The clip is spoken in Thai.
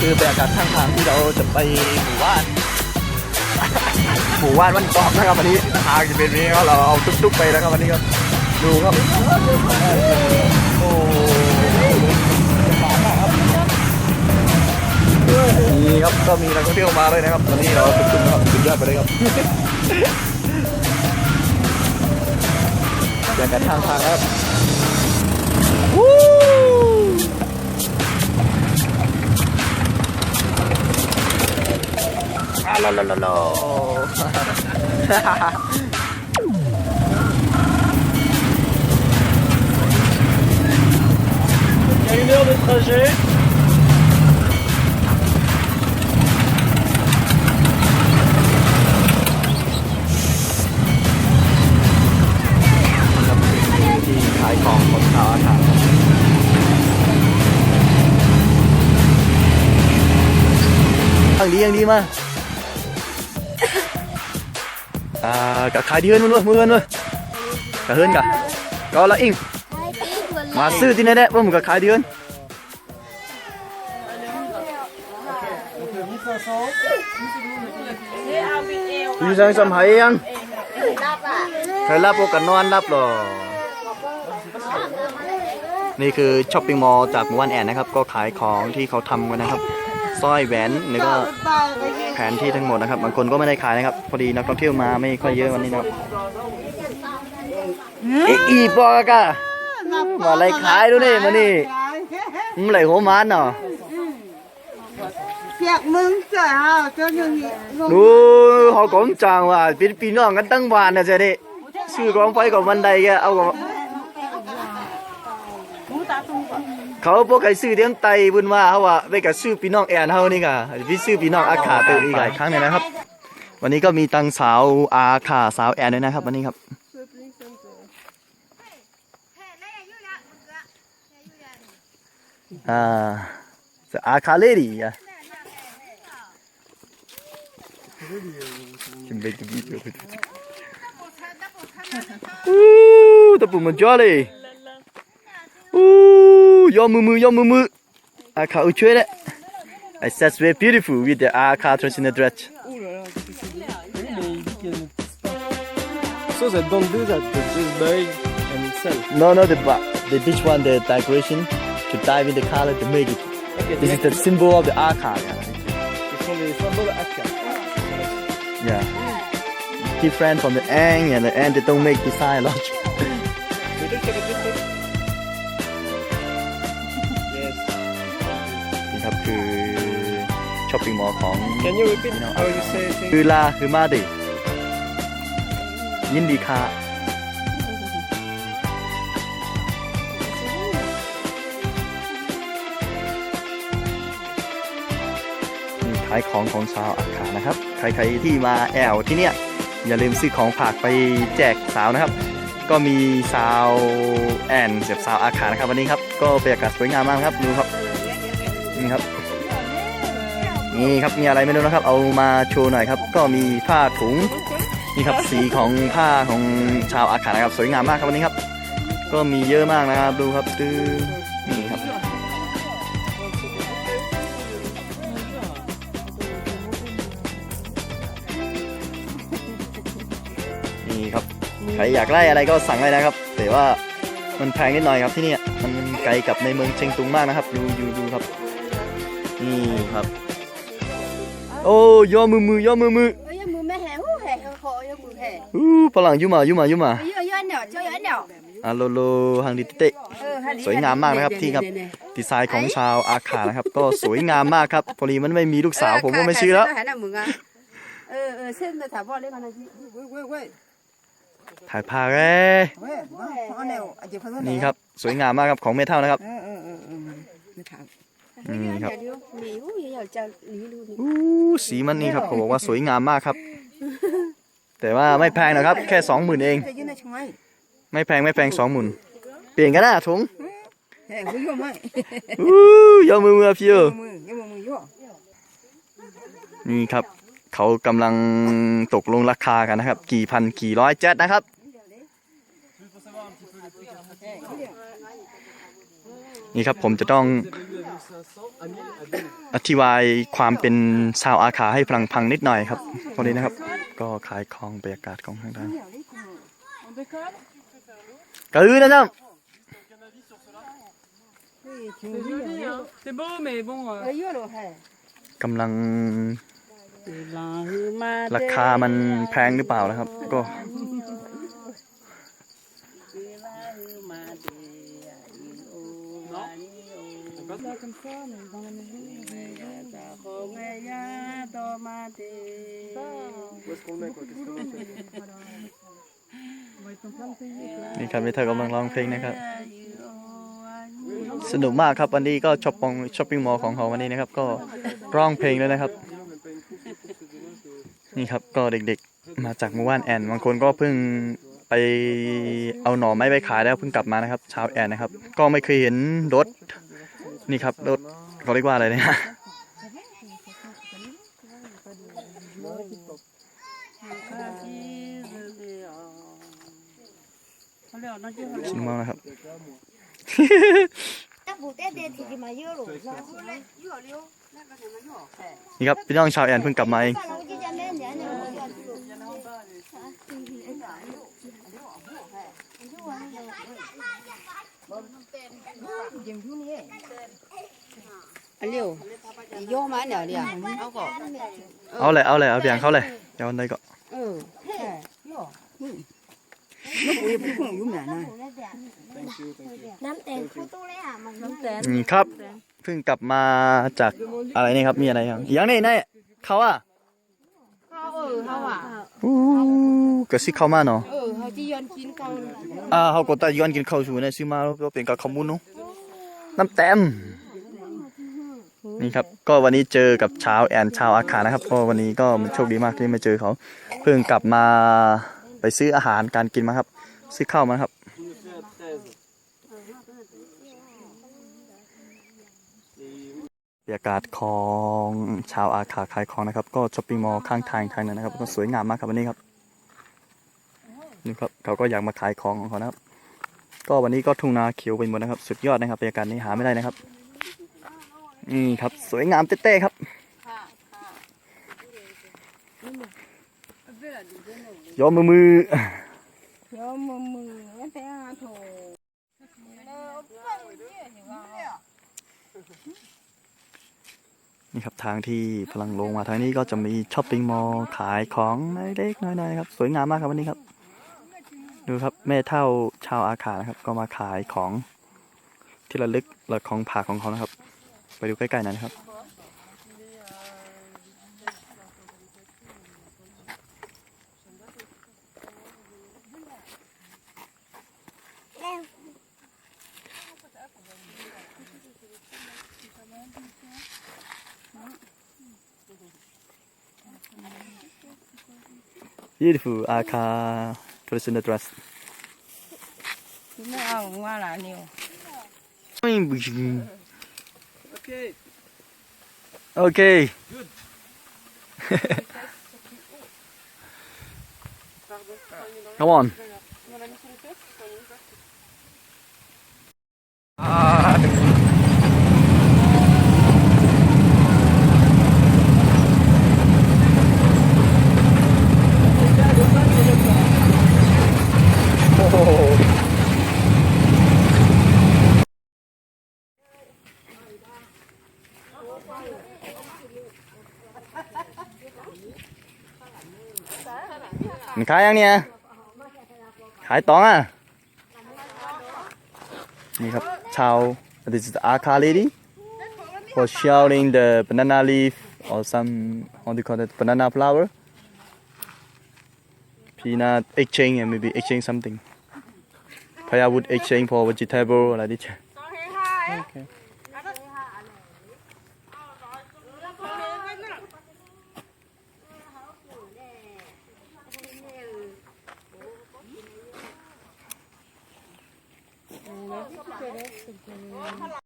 นี่คือบรรยากาศข้างทางที่เราจะไปหมู่บ้าน หมู่บ้านวันกอบนะครับวันนี้ทางจะเป็นนี้ครับเราเอาตุ๊กๆไปนะครับวันนี้ครับดูครับโอ้นี่ครับก็มีนักท่องเที่ยวมาเลยนะครับวันนี้เราเอาตุ๊กๆนะครับสุดยอดไปเลยครับบรรยากาศข้างทางครับ y a une heure de trajet. ครับที่ขายของของชาวอาถรรพ์ยังดียังดีมาอ่ากะขายที่เฮือนมันด้วยมือเฮือนด้วยกะเฮือนกะก็ละอิงมาซื้อที่ไหนได้ว่ามึงกะขายที่เฮือนอยู่จังสมัยยังเคยรับโอกันนอนรับหรอนี่คือช้อปปิ้งมอลล์จากหมู่บ้านแอนนะครับ ก็ขายของที่เขาทำกันนะครับ สร้อยแหวนแล้วก็แผนที่ทั้งหมดนะครับบางคนก็ไม่ได้ขายนะครับ พอดีนักท่องเที่ยวมาไม่ค่อยเยอะวันนี้นะครับเอ็กอีปอกะมาอะไรขายดูนี่มานี่มึงไหลหัวมันเนาะ Tiệc mừng trời hào cho những ดูเขากงจางว่าเป็นพี่น้องกันตั้งวานนะเจ๊ดิซื้อกองไฟกับบันไดแกเอากับ เขาพวกไก่ซื้อเลี้ยงไตบุญว่าเขาว่าไปกับซื้อพี่น้องแอนเฮานี่กะพี่ซื้อพี่น้องอาขาเตออีกหลายครั้งเลยนะครับ วันนี้ก็มีตังสาวอาขาสาวแอนด้วยนะครับ วันนี้ครับอ่าอาคาเลดี้อะ Can make the video with it. Ooh, tập một jolly. Ooh, yo mu mu yo mu mu. I can't chơi đấy. I said very beautiful with the AK traditional dress. So they don't do that, but just buy and sell. No, no, the the this one, the decoration to dive in the color to make it. Okay, This is the symbol of the AK. Ce sont des symboles AK. Yeah. Different from the Ang and the Ang they don't make design a lot. ช้อปปิ้งมอลล์ของ Can you repeat No, how you say คือ things? ลาคือมาดิยินดีค่ะ มีขายของของชาวอักขานะครับ ใครๆที่มาแอลที่เนี่ย อย่าลืมซื้อของฝากไปแจกสาวนะครับ ก็มีสาวแอนเสียบสาวอาขานะครับวันนี้ครับ ก็บรรยากาศสวยงามมากครับดูครับ นี่ครับ นี่ครับมีอะไรไม่รู้นะครับ เอามาโชว์หน่อยครับ ก็มีผ้าถุงนี่ครับสีของผ้าของชาวอาขานะครับ สวยงามมากครับวันนี้ครับ ก็มีเยอะมากนะครับดูครับตื้อนี่ครับนี่ครับใครอยากได้อะไรก็สั่งได้นะครับ แต่ว่ามันแพงนิดหน่อยครับที่นี่มันไกลกับในเมืองเชียงตุงมากนะครับ ดูดูดูครับ นี่ครับ โอ้ย่อมือมือย่อมือมือ Ôi, mưa mẹ hè, hú hè, khổ, ôi, mưa hè. อู้ฝรั่งยุ่มายุ่มายุ่มา Ôi, ôi, ôi, nhỏ, chơi ôi, nhỏ. อาโลโลฮังดิเตะ Ừ, hai đứa สวยงามมากนะครับที่ครับดีไซน์ของชาวอาขานะครับ ก็สวยงามมากครับพอดีมันไม่มีลูกสาวผมก็ไม่ชื่อแล้ว Hai đứa mừng à? Ừ, ừ, xem là thả bò lên con này chị. Quay, quay, quay. ถ่ายภาพเลย Quay, nó, nó nèo, à, chị phải nó นี่ nèo. ครับ สวยงามมากครับของเมทัลนะครับ Ừ, ừ, ừ, ừ, nó thả. อืมครับ Lý, ú, vậy giờ cho lý luôn. อู้สีมันนี่ครับเขาบอกว่าสวยงามมากครับ แต่ว่าไม่แพงนะครับ แค่สองหมื่นเอง Thế chứ này trong ấy. ไม่แพงไม่แพงสองหมื่นเปลี่ยนกันนะถุง Thế, vui vô mày. อู้ยอมือมือพี่เออ Mừng, nhưng mà mừng vô. นี่ครับเขากำลังตกลงราคากันนะครับ กี่พันกี่ร้อยเจ็ดนะครับนี่ครับผมจะต้อง อธิบายความเป็นชาวอาขาให้ฟังพังนิดหน่อยครับวันนี้นะครับ ก็ขายของบรรยากาศของทางด้านกระอือนะจ๊ะ C'est beau, mais bon. กำลังราคามันแพงหรือเปล่านะครับ ก็ นี่ครับนี่เธอกำลังร้องเพลงนะครับสนุกมากครับวันนี้ก็ช้อปปองช้อปปิ้งมอลล์ของเขาวันนี้นะครับ ก็ร้องเพลงเลยนะครับ นี่ครับก็เด็กๆมาจากหมู่บ้านแอนบางคนก็เพิ่งไปเอาหน่อไม้ไปขายแล้วเพิ่งกลับมานะครับ ชาวแอนนะครับ ก็ไม่เคยเห็นรถ นี่ครับรถเขาเรียกว่าอะไรเนี่ยชิมมากนะครับนี่ครับพี่น้องชาวแอนเพิ่งกลับมาเอง อันเร็วโยมาเดี๋ยเดียวเอาก่อเอาเลยเอาเลยเอาเพียงเขาเลยเดี๋ยวได้ก่อเออลูกอุ้ยพุ่งอยู่ไหนนะน้ำแตนเข้าตู้เลยอะมันน้ำแตนครับเพิ่งกลับมาจากอะไรนี่ครับมีอะไรครับยัางนี้นี่เขาอะเขาเออเขาอะอู้ก็สิเข้ามาเนาะ เออเขาที่ย้อนกินเขาอ่าเขาก็ตะย้อนกินข้าวสู่ในซื้อมาแล้วเป็นกับข้าวมุนเนาะน้ำเต็มนี่ครับก็วันนี้เจอกับชาวแอนชาวอาคานะครับก็วันนี้ก็โชคดีมากที่มาเจอเขา เพิ่งกลับมาไปซื้ออาหารการกินมาครับ ซื้อข้าวมาครับบรรยากาศของชาวอาคาขายของนะครับ ก็ช้อปปิ้งมอลล์ข้างทางทางนั้นนะครับ ก็สวยงามมากครับวันนี้ครับ นี่ครับเขาก็อยากมาขายของของเขานะครับ ก็วันนี้ก็ทุ่งนาเขียวไปหมดนะครับ สุดยอดนะครับบรรยากาศนี้หาไม่ได้นะครับนี่ครับ สวยงามเต้ๆครับยอมมือมือย่อมือมือแต่อาโถนี่ครับทางที่พลังลงมาทางนี้ก็จะมีช้อปปิ้งมอลล์ขายของเล็กๆน้อยๆครับ สวยงามมากครับวันนี้ครับ ดูครับแม่เท่าชาวอาขานะครับ ก็มาขายของที่ระลึกและของผักของเขานะครับ ไปดูใกล้ๆน่อยนครับ beautiful อาคา personal trust. Okay. Okay. Come on. Ah. มันขายยังเนี่ย ขายตองอ่ะ นี่ครับ ชาว this is the Aka lady for shelling the banana leaf or some how do you call it banana flower peanut exchange and maybe exchange something firewood exchange for vegetable like this okay. โอ้ค่ะ